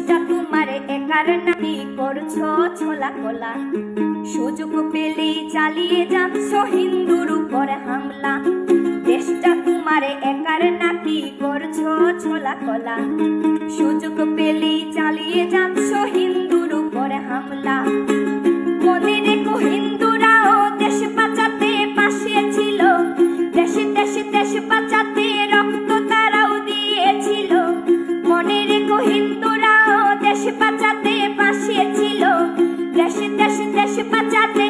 দেশটা তোমার একার নাকি করছ ছোলা কলা সুযোগ পেলেই চালিয়ে যাচ্ছ হিন্দুর উপর হামলা। দেশটা তোমার একার নাকি করছ ছোলা কলা সুযোগ পেলেই চালিয়ে যাচ্ছ হিন্দুর দেশ